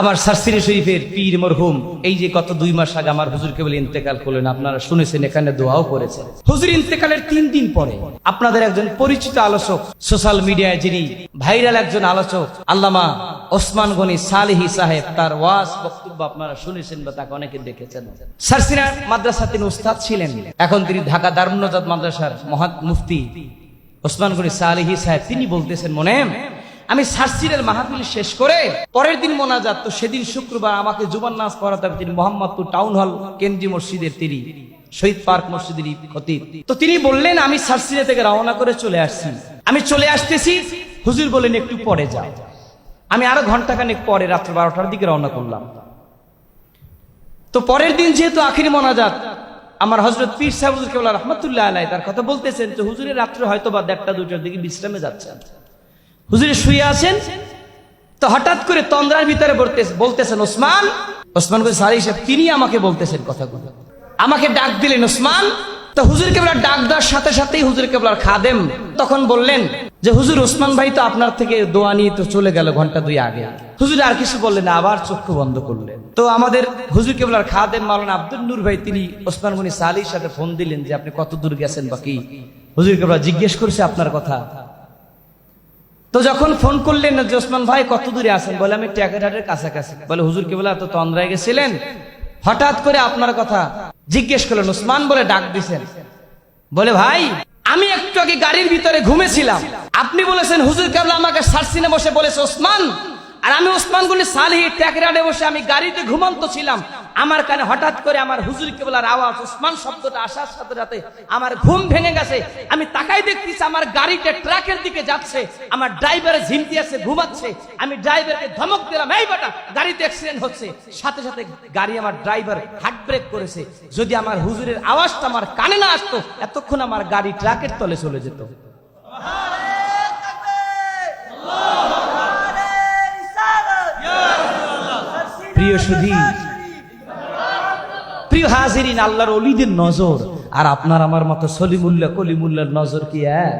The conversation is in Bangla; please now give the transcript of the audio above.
আমার সারসিরি শরীফের পীর মরহুম, এই যে গত দুই মাস আগে আমার হুজুর কেবল ইন্তেকাল করলেন, আপনারা শুনেছেন, এখানে দোয়াও করেছেন। হুজুর ইন্তেকালের তিন দিন পরে আপনাদের একজন পরিচিত আলোচক, সোশ্যাল মিডিয়ায় যিনি ভাইরাল একজন আলোচক, আল্লামা ওসমান গনি সালেহি সাহেব, তার ওয়াজ বক্তব্য আপনারা শুনেছেন বা তাকে অনেকে দেখেছেন। সারসিনা মাদ্রাসা তিনি উস্তাদ ছিলেন। এখন তিনি ঢাকা দারুন্নজাত মাদ্রাসার মহাত মুফতি ওসমান গনি সালেহি সাহেব, তিনি বলতেছেন মনে আমি সার্সিরের মাহফিল শেষ করে পরের দিন মোনাজাত, তো সেদিন শুক্রবার আমাকে জুবান নাচ পড়াতে হবে তিনি মোহাম্মদপুর টাউন হল, কেন্দ্রীয় মসজিদের তিনি, শহীদ পার্ক মসজিদের খতিব। তো তিনি বললেন, আমি সার্সিরে থেকে রওনা করে চলে আসছি। আমি চলে আসতেছি, হুজুর বলেন একটু পরে যাও। আমি আরও ঘন্টাখানেক পরে রাত্র বারোটার দিকে রওনা করলাম। তো পরের দিন যেহেতু আখিরি মোনাজাত, আমার হজরত পীর সাহেব হুজুর কেবল রহমতুল্লাহ আলাই তার কথা বলতেছেন যে হুজুরের রাত্রে হয়তো বা দেড়টা দুটার দিকে বিশ্রামে যাচ্ছেন। হুজুরে শুয়ে আছেন? তো হঠাৎ করে তন্দ্রার ভিতরে বলতেছেন, ওসমান ওসমান করে সারি সাহেব, তিনি আমাকে বলতেছেন কথাগুলো। আমাকে ডাক দিলেন, ওসমান, তো হুজুর কেবলার ডাক দেওয়ার সাথে সাথেই হুজুর কেবলার খাদেম তখন বললেন যে, হুজুর, ওসমান ভাই তো আপনার থেকে দোয়া নিয়ে তো চলে গেল ঘণ্টা দুই আগে। হুজুর আর কিছু বললেন আবার চক্ষু বন্ধ করলেন। তো আমাদের হুজুর কেবলার খাদেম মাওলানা আব্দুল নূর ভাই, তিনি ওসমান গনি সালির সাথে ফোন দিলেন যে, আপনি কত দূর গেছেন বাকি? হুজুর কেবলা জিজ্ঞেস করছে আপনার কথা। তো যখন ফোন করলেন ওসমান ভাই, কত দূরে আছেন? বলে, আমি ট্যাকেরহাটের কাছাকাছি বলে, হুজুর, কে বলে, এত তন্দ্রায় গেছিলেন? হঠাৎ করে আপনার কথা জিজ্ঞেস করলেন, ওসমান বলে ডাক দিছেন। বলে, ভাই, আমি একটু আগে গাড়ির ভিতরে ঘুমেছিলাম। আপনি বলেছেন, হুজুর, কেবলা আমাকে সার্সিনে বসে বলেছে ওসমান। আর আমি ওসমান গুলি সালহি ট্যাকরাডে বসে আমি গাড়িতে ঘুমন্ত ছিলাম। আমার কানে হঠাৎ করে আমার হুজুর কেবলার আওয়াজ ওসমান শব্দটা আসার সাথে সাথে আমার ঘুম ভেঙে গেছে। আমি তাকাই দেখতেছি আমার গাড়িটা ট্রাকের দিকে যাচ্ছে আমার ড্রাইভারে ঝিমতি আছে ঘুমাচ্ছে। আমি ড্রাইভারকে ধমক দিলাম এই বেটা গাড়িতে অ্যাক্সিডেন্ট হচ্ছে। সাথে সাথে গাড়ি আমার ড্রাইভার হার্ট ব্রেক করেছে। যদি আমার হুজুরের আওয়াজটা আমার কানে না আসতো এতক্ষণ আমার গাড়ি ট্রাকের তলে চলে যেত। প্রিয় সুধী প্রিয় হাজিরিন আল্লাহর অলিদের নজর। আর আপনার আমার মতো সলিমুল্লাহ কলিমুল্লার নজর কি এক?